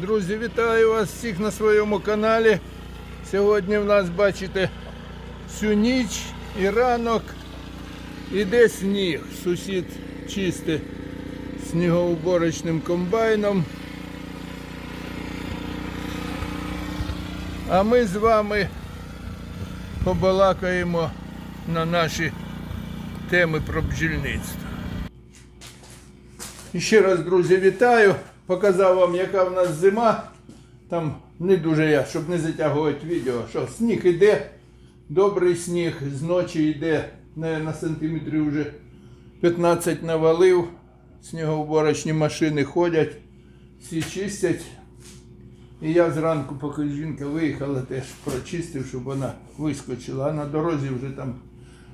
Друзі, вітаю вас всіх на своєму каналі. Сьогодні в нас, бачите, всю ніч і ранок іде сніг. Сусід чистить снігоуборочним комбайном. А ми з вами побалакаємо на наші теми про бджільництво. І ще раз, друзі, вітаю. Показав вам, яка в нас зима. Там не дуже я, щоб не затягувати відео. Що сніг іде, добрий сніг, з ночі йде, на, сантиметрі вже 15 навалив. Снігоуборочні машини ходять, всі чистять. І я зранку, поки жінка виїхала, теж прочистив, щоб вона вискочила. А на дорозі вже там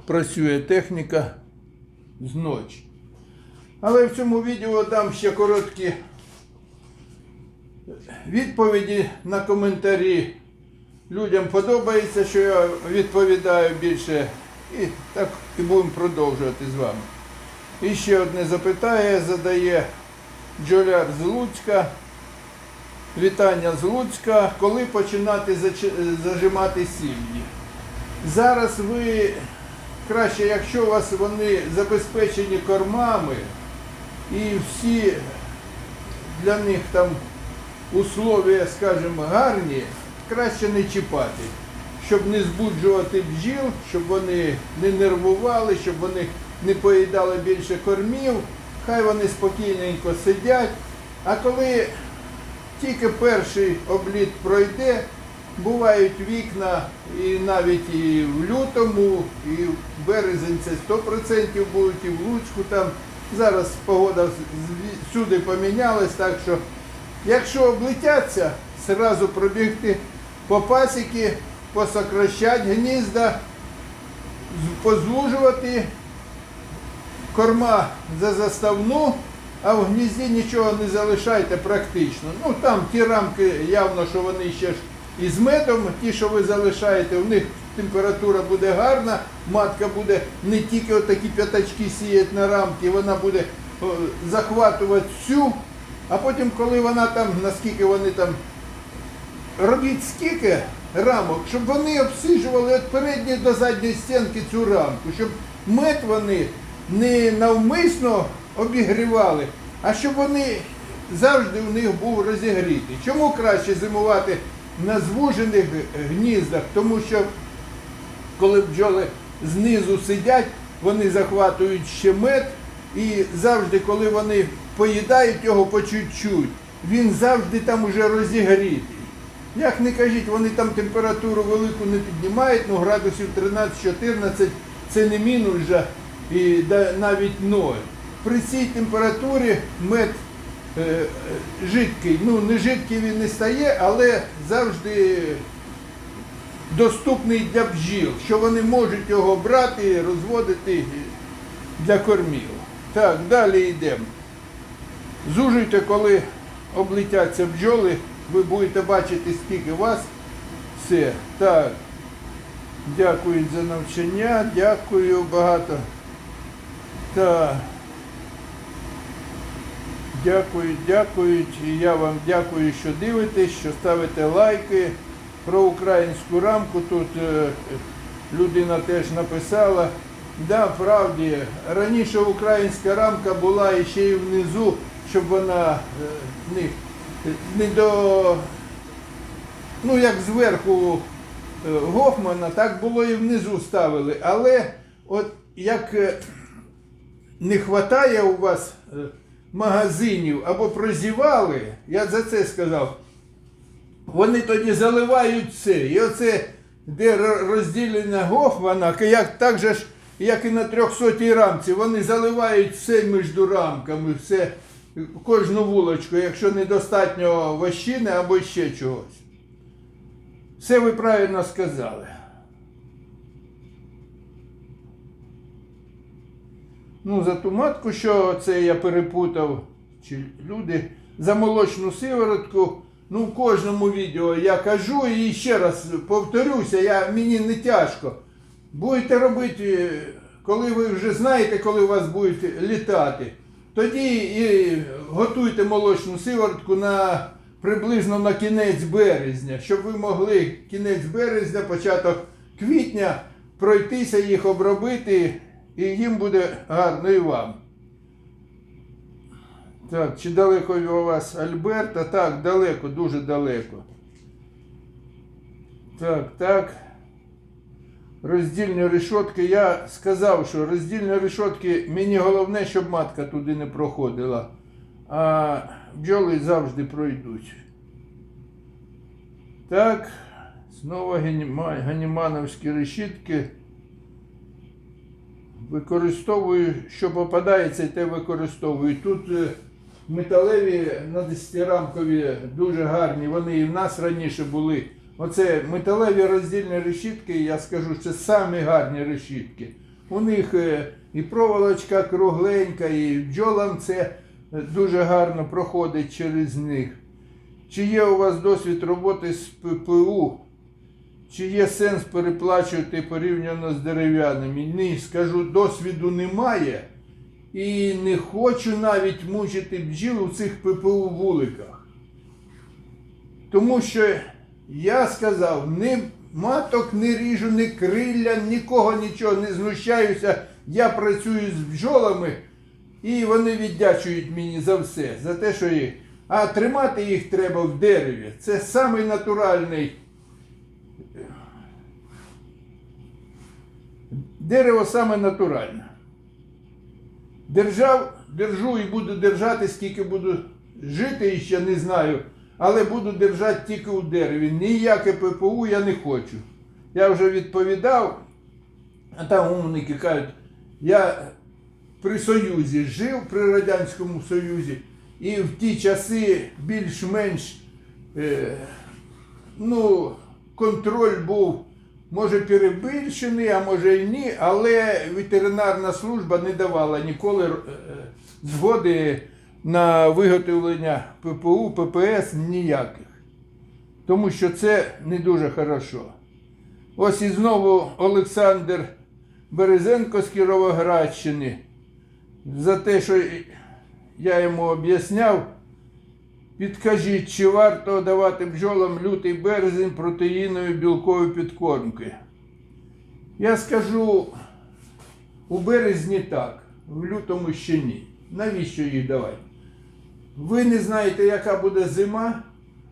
працює техніка з ночі. Але в цьому відео дам ще короткі відповіді на коментарі. Людям подобається, що я відповідаю більше. І так і будемо продовжувати з вами. І ще одне запитання задає Джоляр з Луцька. Вітання з Луцька. Коли починати зажимати сім'ї? Зараз ви краще, якщо у вас вони забезпечені кормами і всі для них там условия, скажімо, гарні, краще не чіпати, щоб не збуджувати бджіл, щоб вони не нервували, щоб вони не поїдали більше кормів, хай вони спокійненько сидять. А коли тільки перший обліт пройде, бувають вікна і навіть і в лютому, і в березень це 100% будуть, і в Луцьку там. Зараз погода всюди помінялась, так що якщо облетяться, зразу пробігти по пасіки, посокращати гнізда, позвужувати корма за заставну, а в гнізді нічого не залишайте практично. Ну там ті рамки явно, що вони ще ж із медом, ті, що ви залишаєте, у них температура буде гарна, матка буде не тільки отакі п'ятачки сіяти на рамки, вона буде захватувати всю, а потім, коли вона там, наскільки вони там робіть скільки рамок, щоб вони обсижували від передньої до задньої стінки цю рамку, щоб мед вони не навмисно обігрівали, а щоб вони завжди у них був розігрітий. Чому краще зимувати на звужених гніздах? Тому що коли бджоли знизу сидять, вони захватують ще мед, і завжди, коли вони поїдають його по чуть-чуть, він завжди там уже розігрітий. Як не кажіть, вони там температуру велику не піднімають, ну градусів 13-14 це не мінус вже і навіть ноль. При цій температурі мед е, жидкий, ну не жидкий він не стає, але завжди доступний для бджіл, що вони можуть його брати розводити для кормів. Так, далі йдемо. Зужуйте, коли облетяться бджоли, ви будете бачити, скільки вас. Все. Так. Дякую за навчання, дякую багато. Так. Дякую, дякують. І я вам дякую, що дивитесь, що ставите лайки. Про українську рамку тут е, людина теж написала. Да, правді, раніше українська рамка була ще й внизу, щоб вона е, не, не до. Ну, як зверху е, Гофмана, так було і внизу ставили. Але от як е, не вистачає у вас магазинів або прозівали, я за це сказав, вони тоді заливають все. І оце, де ро- розділення Гофмана, як, так же ж, як і на 300 рамці, вони заливають все між рамками, все, кожну вулочку, якщо недостатньо вощини або ще чогось. Все ви правильно сказали. Ну, за ту матку, що це я перепутав, чи люди за молочну сиворотку. Ну, в кожному відео я кажу і ще раз повторюся, я, мені не тяжко. Будете робити, коли ви вже знаєте, коли у вас будуть літати, тоді і готуйте молочну сиворотку на приблизно на кінець березня, щоб ви могли кінець березня, початок квітня пройтися, їх обробити, і їм буде гарно і вам. Так, чи далеко від вас Альберта? Так, далеко, дуже далеко. Так, так. Роздільні решотки. Я сказав, що роздільні решотки мені головне, щоб матка туди не проходила. А бджоли завжди пройдуть. Так. Знову ганіма- ганімановські решітки. Використовую, що попадається, те використовую. Тут е, металеві на 10-рамкові дуже гарні. Вони і в нас раніше були. Оце металеві роздільні решітки, я скажу, це самі гарні решітки. У них е, і проволочка кругленька, і бджолам це е, дуже гарно проходить через них. Чи є у вас досвід роботи з ППУ? Чи є сенс переплачувати порівняно з дерев'яними? Ні, скажу, досвіду немає. І не хочу навіть мучити бджіл у цих ППУ вуликах. Тому що я сказав, ні маток не ріжу, ні крилля, нікого нічого не знущаюся. Я працюю з бджолами, і вони віддячують мені за все, за те, що їх. А тримати їх треба в дереві. Це самий натуральний. Дерево саме натуральне. Держав, держу і буду держати, скільки буду жити, і ще не знаю, але буду держати тільки у дереві. Ніяке ППУ я не хочу. Я вже відповідав, а там умники кажуть, я при Союзі жив, при Радянському Союзі, і в ті часи більш-менш е, ну, контроль був, може, перебільшений, а може і ні, але ветеринарна служба не давала ніколи е, згоди на виготовлення ППУ, ППС ніяких. Тому що це не дуже хорошо. Ось і знову Олександр Березенко з Кіровоградщини за те, що я йому об'ясняв. Підкажіть, чи варто давати бджолам лютий березень протеїнової білкової підкормки? Я скажу, у березні так, в лютому ще ні. Навіщо їх давати? Ви не знаєте, яка буде зима,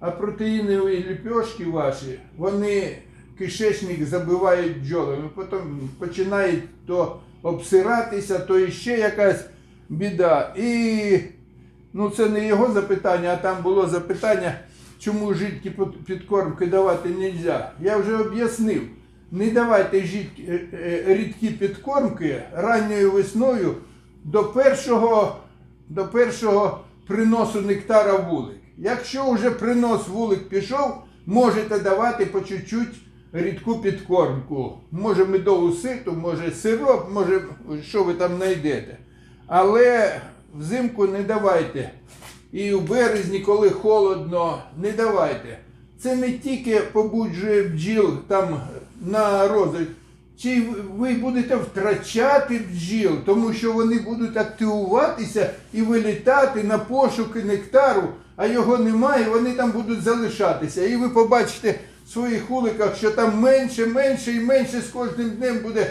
а протеїнові ліпьошки ваші, вони кишечник забивають бджолами, потім починають то обсиратися, то іще якась біда. І ну, це не його запитання, а там було запитання, чому жидкі підкормки давати не можна. Я вже об'яснив. Не давайте жидкі, е, е, рідкі підкормки ранньою весною до першого, до першого приносу нектара вулик. Якщо вже принос вулик пішов, можете давати по чуть-чуть рідку підкормку. Може медову ситу, може сироп, може що ви там знайдете. Але взимку не давайте. І в березні, коли холодно, не давайте. Це не тільки побуджує бджіл там на розвиток, чи ви будете втрачати бджіл, тому що вони будуть активуватися і вилітати на пошуки нектару, а його немає, вони там будуть залишатися. І ви побачите в своїх уликах, що там менше, менше і менше з кожним днем буде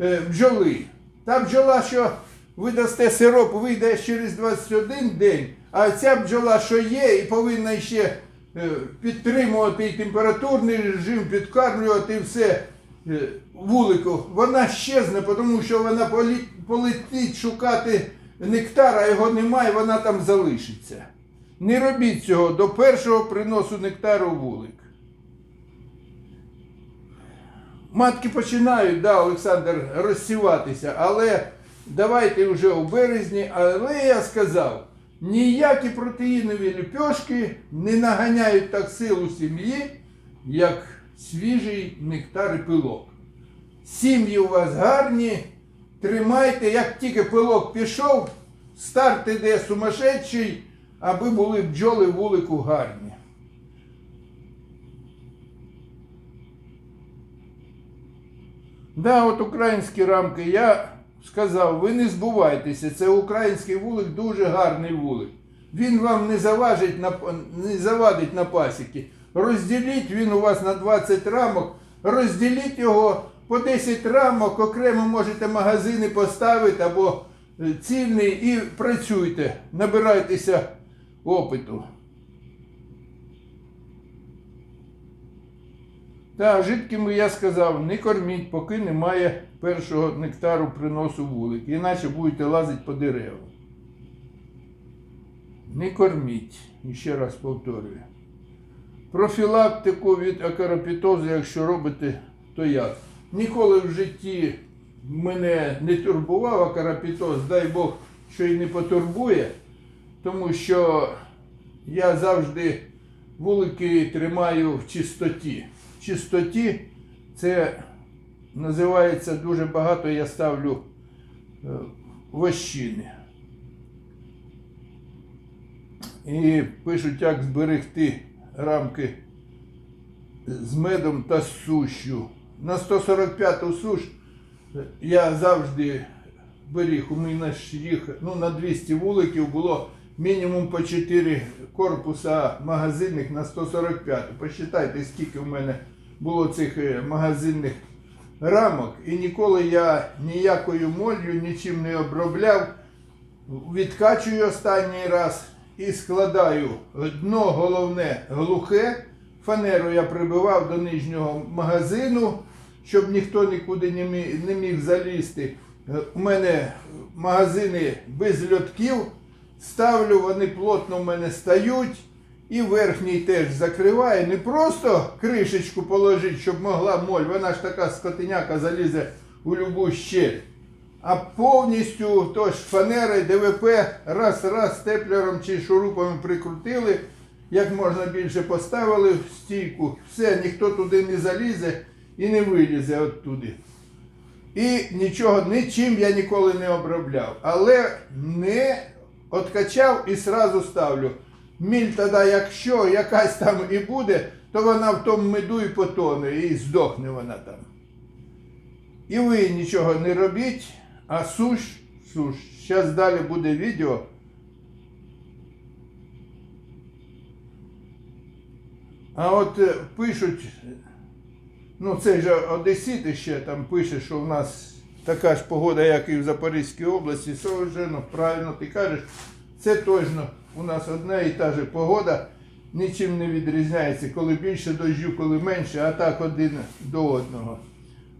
е, бджоли. Та бджола, що ви дасте сироп, вийде через 21 день, а ця бджола, що є, і повинна ще е, підтримувати і температурний режим, підкармлювати і все вулику, вона щезне, тому що вона полетить шукати нектар, а його немає, вона там залишиться. Не робіть цього до першого приносу нектару вулик. Матки починають, да, Олександр, розсіватися, але давайте вже у березні. Але я сказав, ніякі протеїнові ліпьошки не наганяють так силу сім'ї, як свіжий нектар і пилок. Сім'ї у вас гарні, тримайте, як тільки пилок пішов, старт іде сумасшедший, аби були бджоли вулику гарні. Да, от українські рамки. Я сказав, ви не збувайтеся, це український вулик, дуже гарний вулик. він вам не заважить не завадить на пасіки. Розділіть він у вас на 20 рамок, розділіть його по 10 рамок, окремо можете магазини поставити або е, цільний і працюйте, набирайтеся опиту. Та жидкими я сказав, не корміть, поки немає першого нектару приносу вулик, іначе будете лазити по деревам. Не корміть, ще раз повторюю. Профілактику від акаропітозу, якщо робите, то як? Ніколи в житті мене не турбував акаропітоз, дай Бог, що і не потурбує, тому що я завжди вулики тримаю в чистоті. В чистоті це називається дуже багато, я ставлю е, вощини. І пишуть, як зберегти рамки з медом та з сушю. На 145-ту суш я завжди беріг, у мене їх ну, на 200 вуликів було мінімум по 4 корпуса магазинних на 145. Посчитайте, скільки в мене було цих е, магазинних рамок. І ніколи я ніякою моллю нічим не обробляв. Відкачую останній раз і складаю дно головне глухе. Фанеру я прибивав до нижнього магазину, щоб ніхто нікуди не міг, залізти. У мене магазини без льотків. Ставлю, вони плотно в мене стають. І верхній теж закриває. Не просто кришечку положить, щоб могла моль, вона ж така скотиняка залізе у любу щель. А повністю тож фанери ДВП раз-раз степлером чи шурупами прикрутили, як можна більше поставили в стійку. Все, ніхто туди не залізе і не вилізе оттуди. І нічого, нічим я ніколи не обробляв. Але не откачав і сразу ставлю. Міль тоді, якщо якась там і буде, то вона в тому меду і потоне, і здохне вона там. І ви нічого не робіть, а суш, суш. Зараз далі буде відео. А от е, пишуть, ну цей же Одесіт ще там пише, що в нас така ж погода, як і в Запорізькій області. Совершенно правильно ти кажеш, це точно у нас одна і та же погода. Нічим не відрізняється, коли більше дощу, коли менше, а так один до одного.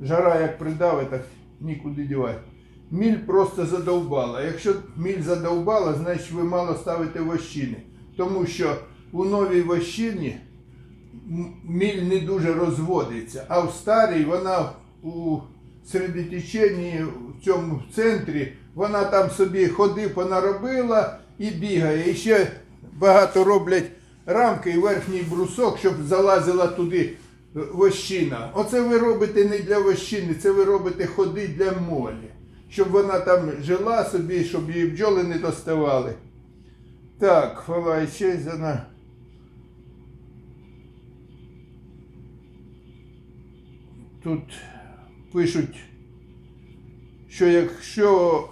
Жара як придавить, так нікуди дівати. Міль просто задовбала. Якщо міль задовбала, значить ви мало ставите вощини. Тому що у новій вощині міль не дуже розводиться, а в старій вона у середотеченні, в цьому центрі, вона там собі ходи понаробила і бігає. І ще багато роблять рамки і верхній брусок, щоб залазила туди е, вощина. Оце ви робите не для вощини, це ви робите ходи для молі. Щоб вона там жила собі, щоб її бджоли не доставали. Так, хвала за. Тут пишуть, що якщо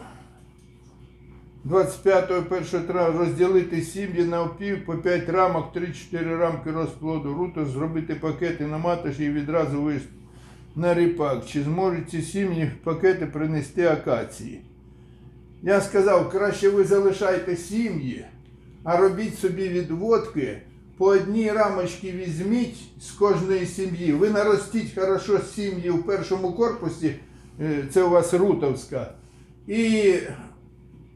25 1 травня розділити сім'ї на опів по 5 рамок, 3-4 рамки розплоду, руто, зробити пакети на матиш і відразу вис на ріпак. Чи зможуть сім'ї пакети принести акації? Я сказав, краще ви залишайте сім'ї, а робіть собі відводки. По одній рамочці візьміть з кожної сім'ї. Ви наростіть хорошо сім'ї в першому корпусі, е, це у вас рутовська. І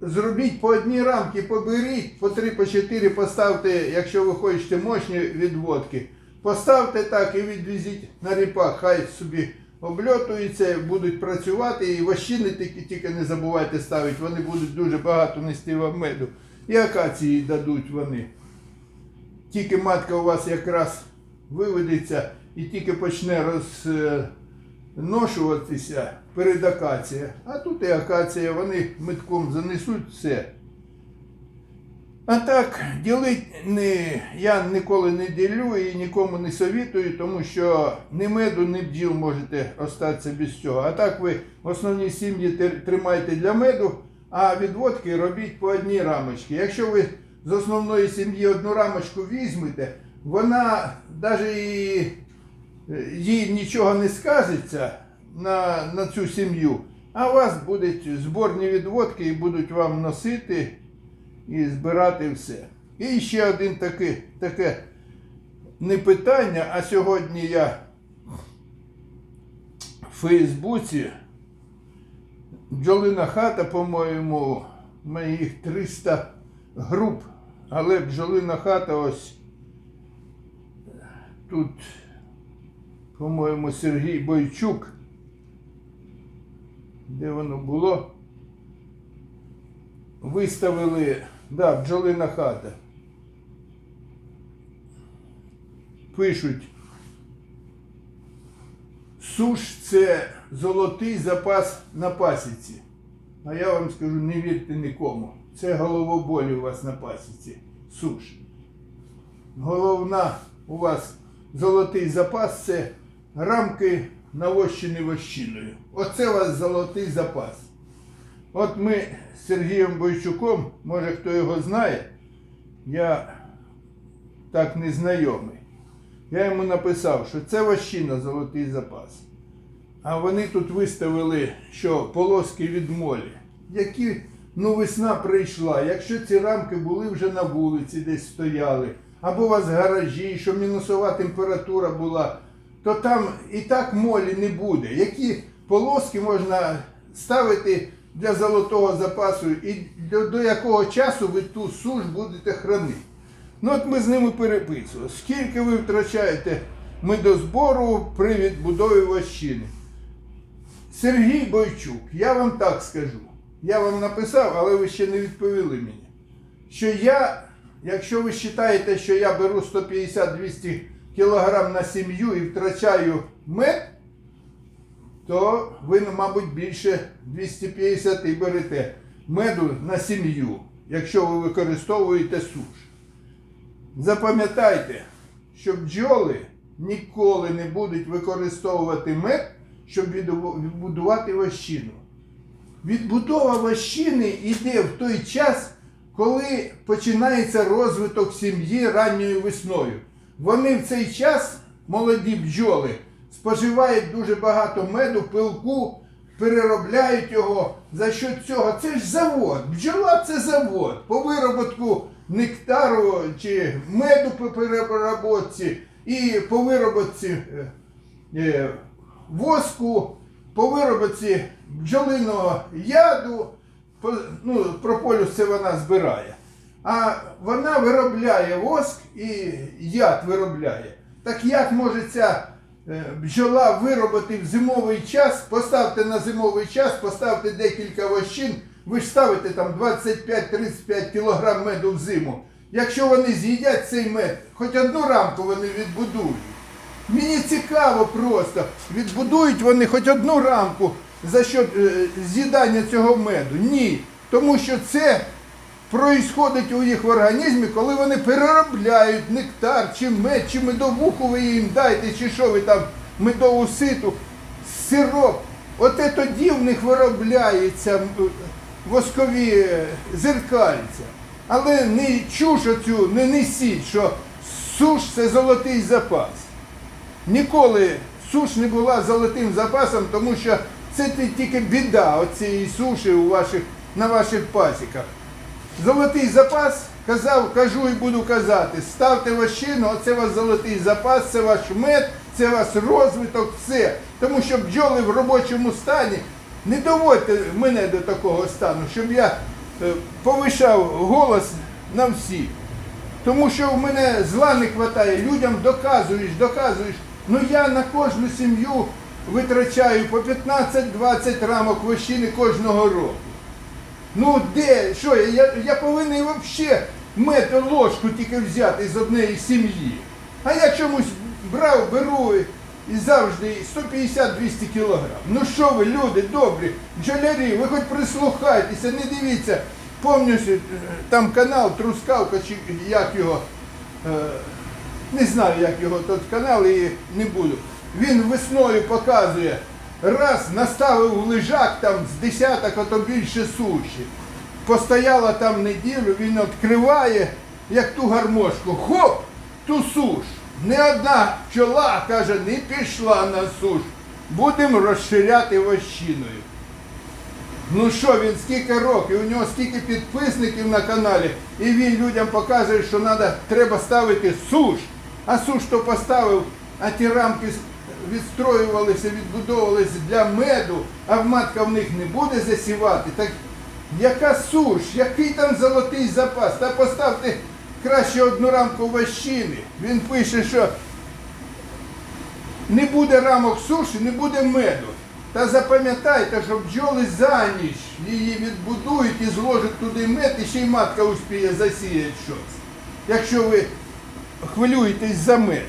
зробіть по одній рамці, поберіть, по три, по чотири поставте, якщо ви хочете мощні відводки. Поставте так і відвезіть на ріпак, хай собі обльотуються, будуть працювати і вощини тільки, тільки не забувайте ставити, вони будуть дуже багато нести вам меду. І акації дадуть вони. Тільки матка у вас якраз виведеться і тільки почне розношуватися перед акація. А тут і акація, вони метком занесуть все. А так, ділить не, я ніколи не ділю і нікому не совітую, тому що ні меду, ні бджіл можете остатися без цього. А так ви основні сім'ї тримайте для меду, а відводки робіть по одній рамочці. Якщо ви з основної сім'ї одну рамочку візьмете, вона навіть е, їй нічого не скажеться на, на цю сім'ю, а у вас будуть зборні відводки і будуть вам носити і збирати все. І ще один таке, таке не питання, а сьогодні я в Фейсбуці бджолина хата, по-моєму, моїх 300 груп, але бджолина хата ось тут, по-моєму, Сергій Бойчук. Де воно було? Виставили, да, бджолина хата. Пишуть. Суш це золотий запас на пасіці. А я вам скажу, не вірте нікому. Це головоболі у вас на пасіці. Суш. Головна у вас золотий запас це рамки навощені вощиною. Оце у вас золотий запас. От ми з Сергієм Бойчуком, може хто його знає, я так не знайомий. Я йому написав, що це вощина золотий запас. А вони тут виставили, що полоски від молі. Які, ну, весна прийшла. Якщо ці рамки були вже на вулиці, десь стояли, або у вас гаражі, що мінусова температура була, то там і так молі не буде. Які полоски можна ставити для золотого запасу і до, до якого часу ви ту суш будете хранити? Ну от ми з ними переписували. Скільки ви втрачаєте медозбору при відбудові вощини? Сергій Бойчук, я вам так скажу. Я вам написав, але ви ще не відповіли мені. Що я, якщо ви вважаєте, що я беру 150-200 кг на сім'ю і втрачаю мед, то ви, мабуть, більше 250 берете меду на сім'ю, якщо ви використовуєте суш. Запам'ятайте, що бджоли ніколи не будуть використовувати мед, щоб відбудувати вощину. Відбудова вощини йде в той час, коли починається розвиток сім'ї ранньою весною. Вони в цей час, молоді бджоли, споживають дуже багато меду, пилку, переробляють його. За що цього? Це ж завод. Бджола це завод. По вироботку нектару чи меду по переробці і по вироботці е, е, воску, по вироботці бджолиного яду, ну, прополюс це вона збирає. А вона виробляє воск і яд виробляє. Так як може ця бджола виробити в зимовий час, поставте на зимовий час, поставте декілька вощин, ви ж ставите там 25-35 кг меду в зиму. Якщо вони з'їдять цей мед, хоч одну рамку вони відбудують. Мені цікаво просто, відбудують вони хоч одну рамку за що е, з'їдання цього меду. Ні. Тому що це проїсходить у їх в організмі, коли вони переробляють нектар, чи мед, чи медовуху ви їм дайте, чи що ви там медову ситу, сироп. Оте тоді в них виробляється воскові е, зеркальця. Але не чуш оцю не несіть, що суш це золотий запас. Ніколи суш не була золотим запасом, тому що це тільки біда оцієї суші у ваших, на ваших пасіках. Золотий запас, казав, кажу і буду казати, ставте вощину, оце ваш золотий запас, це ваш мед, це ваш розвиток, все. Тому що бджоли в робочому стані, не доводьте мене до такого стану, щоб я е, повишав голос на всіх. Тому що в мене зла не вистачає, людям доказуєш, доказуєш. Ну я на кожну сім'ю витрачаю по 15-20 рамок вощини кожного року. Ну де, що я, я, повинен взагалі мед ложку тільки взяти з однієї сім'ї. А я чомусь брав, беру і завжди 150-200 кілограм. Ну що ви, люди добрі, бджолярі, ви хоч прислухайтеся, не дивіться. Повністю там канал Трускавка, чи як його, е, не знаю, як його тот канал, і не буду. Він весною показує, раз наставив лежак там з десяток, а то більше суші. Постояла там неділю, він відкриває, як ту гармошку. Хоп! Ту суш. Не одна пчола, каже, не пішла на суш. Будемо розширяти вощиною. Ну що, він скільки років, у нього скільки підписників на каналі, і він людям показує, що треба ставити суш. А суш то поставив, а ті рамки відстроювалися, відбудовувалися для меду, а матка в них не буде засівати. Так яка суш, який там золотий запас? Та поставте краще одну рамку вощини. Він пише, що не буде рамок суші, не буде меду. Та запам'ятайте, що бджоли за ніч її відбудують і зложать туди мед, і ще й матка успіє засіяти щось. Якщо ви хвилюєтесь за мед.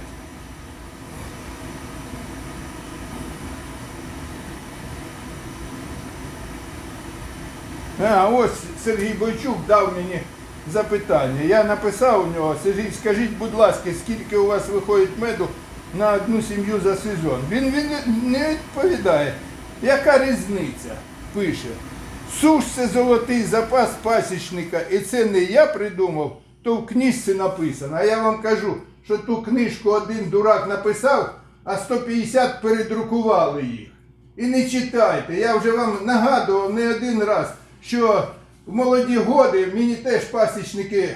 А ось Сергій Бойчук дав мені запитання. Я написав у нього, Сергій, скажіть, будь ласка, скільки у вас виходить меду на одну сім'ю за сезон? Він, він не відповідає. Яка різниця? Пише. Суш це золотий запас пасічника, і це не я придумав, то в книжці написано. А я вам кажу, що ту книжку один дурак написав, а 150 передрукували їх. І не читайте. Я вже вам нагадував не один раз, що в молоді годи мені теж пасічники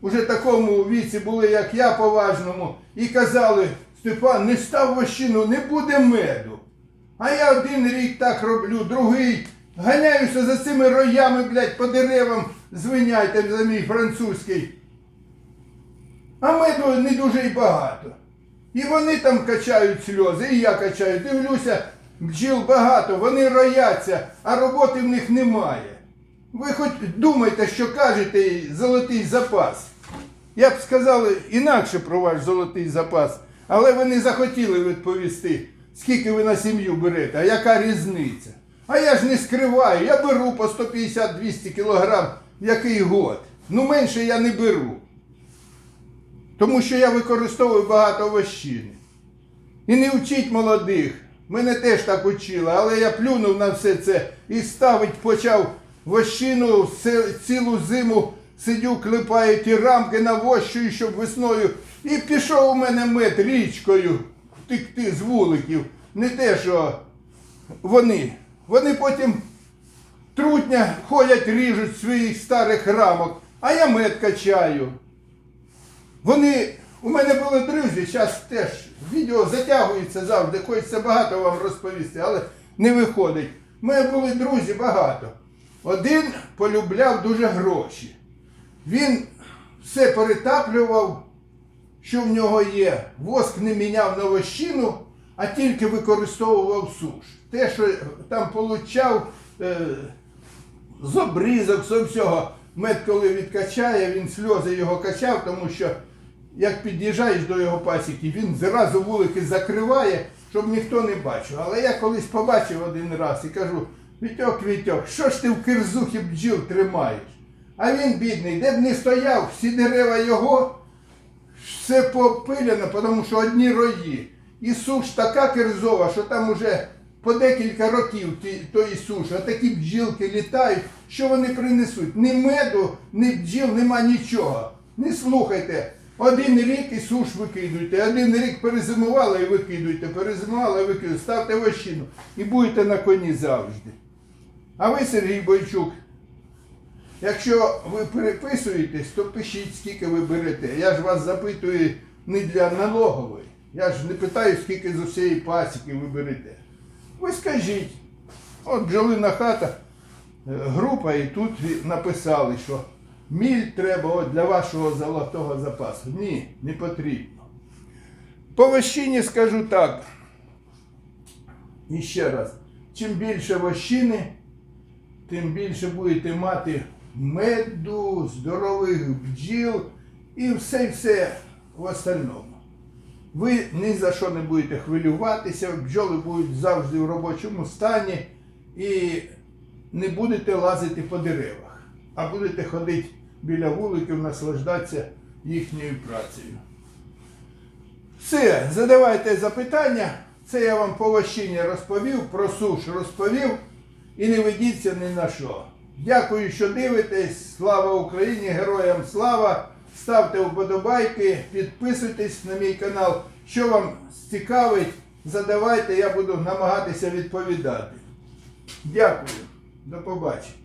уже такому віці були, як я поважному, і казали, Степан, не став вощину, не буде меду. А я один рік так роблю, другий. Ганяюся за цими роями, блядь, по деревам, звиняйте за мій французький. А меду не дуже й багато. І вони там качають сльози, і я качаю. Дивлюся, бджіл багато, вони рояться, а роботи в них немає. Ви хоч думайте, що кажете золотий запас. Я б сказав інакше про ваш золотий запас, але ви не захотіли відповісти, скільки ви на сім'ю берете, а яка різниця. А я ж не скриваю, я беру по 150-200 кілограм який год. Ну менше я не беру. Тому що я використовую багато вощини. І не вчіть молодих. Мене теж так учили, але я плюнув на все це і ставить почав вощину цілу зиму сидю, клепаю ті рамки навощую, щоб весною. І пішов у мене мед річкою втекти з вуликів. Не те, що вони. Вони потім трутня ходять, ріжуть своїх старих рамок, а я мед качаю. Вони, у мене були друзі, зараз теж відео затягується завжди, хочеться багато вам розповісти, але не виходить. Мене були друзі багато. Один полюбляв дуже гроші. Він все перетаплював, що в нього є. Воск не міняв на вощину, а тільки використовував суш. Те, що там получав е, з обрізок, з всього. Мед, коли відкачає, він сльози його качав, тому що як під'їжджаєш до його пасіки, він зразу вулики закриває, щоб ніхто не бачив. Але я колись побачив один раз і кажу: Вітьок, Вітьок, що ж ти в кирзухі бджіл тримаєш? А він бідний, де б не стояв, всі дерева його, все попиляно, тому що одні рої. І суш така кирзова, що там уже по декілька років тої суші, а такі бджілки літають, що вони принесуть? Ні меду, ні бджіл, нема нічого. Не слухайте. Один рік і суш викидуйте, один рік перезимували і викидуйте, перезимували і викидуйте, ставте вощину і будете на коні завжди. А ви, Сергій Бойчук, Якщо ви переписуєтесь, то пишіть, скільки ви берете. Я ж вас запитую не для налогової. Я ж не питаю, скільки з усієї пасіки ви берете. Ви скажіть, от бджолина хата, е, група, і тут написали, що міль треба для вашого золотого запасу. Ні, не потрібно. По вощині скажу так. І ще раз, чим більше вощини, тим більше будете мати меду, здорових бджіл і все-все в остальному. Ви ні за що не будете хвилюватися, бджоли будуть завжди в робочому стані і не будете лазити по деревах, а будете ходити біля вуликів, наслаждатися їхньою працею. Все, задавайте запитання. Це я вам по вощині розповів, про суш розповів і не ведіться ні на що. Дякую, що дивитесь. Слава Україні! Героям слава! ставте вподобайки, підписуйтесь на мій канал. Що вам цікавить, задавайте, я буду намагатися відповідати. Дякую. До побачення.